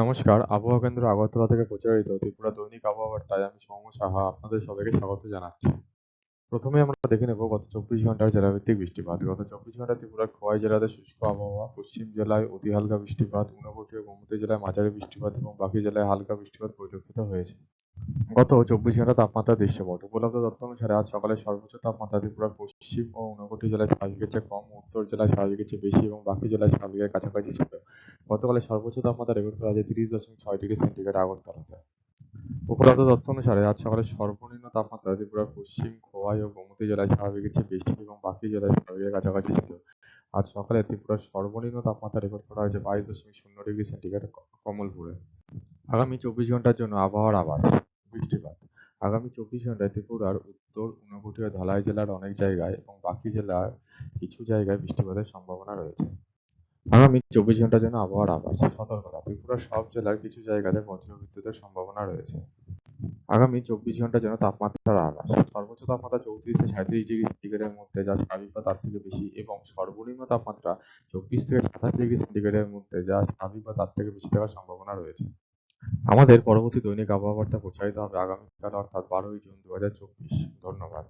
নমস্কার, আবহাওয়া কেন্দ্র আগরতলা থেকে প্রচারিত ত্রিপুরা দৈনিক আবহাওয়া বার্তায় আমি সৌম সাহা আপনাদের সবাইকে স্বাগত জানাচ্ছি। প্রথমে আমরা দেখে নেব গত চব্বিশ ঘণ্টার জেলাভিত্তিক বৃষ্টিপাত। গত চব্বিশ ঘণ্টা ত্রিপুরার খোয়াই জেলাতে শুষ্ক আবহাওয়া, পশ্চিম জেলায় অতি হালকা বৃষ্টিপাত ঊনকোটি ও গোমতী জেলায় মাঝারি বৃষ্টিপাত এবং বাকি জেলায় হালকা বৃষ্টিপাত পরিলক্ষিত হয়েছে। গত চব্বিশ ঘণ্টা তাপমাত্রা দৃশ্যপট। উপলব্ধ তথ্য অনুসারে আজ সকালে সর্বোচ্চ তাপমাত্রা ত্রিপুরার পশ্চিম ও ঊনকোটি জেলায় স্বাভাবিকের চেয়ে কম, উত্তর জেলায় স্বাভাবিকের চেয়ে বেশি এবং বাকি জেলায় স্বাভাবিকের কাছাকাছি ছিল। গতকালের সর্বোচ্চ তাপমাত্রা রেকর্ড করা যায় তিরিশ দশমিক ছয় ডিগ্রি সেন্টিগ্রেড আগরতলাতে। উপলব্ধ তথ্য অনুসারে আজ সকালে সর্বনিম্ন তাপমাত্রা ত্রিপুরার পশ্চিম, খোয়াই ও গোমতী জেলায় স্বাভাবিকের চেয়ে বেশি এবং বাকি জেলায় স্বাভাবিকের কাছাকাছি ছিল। আজ সকালে ত্রিপুরার সর্বনিম্ন তাপমাত্রা রেকর্ড করা হয়েছে বাইশ দশমিক শূন্য ডিগ্রি সেন্টিগ্রেড কমলপুরে। আগামী চব্বিশ ঘণ্টার জন্য আবহাওয়ার আবাস আগামী চব্বিশ ঘন্টায় ত্রিপুরার উত্তর ঊনকোটি ও ধলাই জেলার অনেক জায়গায় এবং বাকি জেলার কিছু জায়গায় বৃষ্টিপাতের সম্ভাবনা রয়েছে। আগামী চব্বিশ ঘণ্টার জন্য আবহাওয়ার আবাস সতর্কতা। ত্রিপুরার সব জেলার কিছু জায়গাতে বজ্রবিদ্যুতের সম্ভাবনা রয়েছে। আগামী চব্বিশ ঘণ্টার জন্য তাপমাত্রার আবাস সর্বোচ্চ তাপমাত্রা চৌত্রিশ থেকে সাঁত্রিশ ডিগ্রি সেন্টিগ্রেডের মধ্যে, যা স্বাভাবিক বা তার থেকে বেশি এবং সর্বনিম্ন তাপমাত্রা চব্বিশ থেকে সাতাশ ডিগ্রি সেন্টিগ্রেডের মধ্যে, যা স্বাভাবিক বা তার থেকে বেশি থাকার সম্ভাবনা রয়েছে। আমাদের পরবর্তী দৈনিক আবহাওয়া বার্তা প্রচারিত হবে আগামীকাল অর্থাৎ বারোই জুন দুহাজার চব্বিশ। ধন্যবাদ।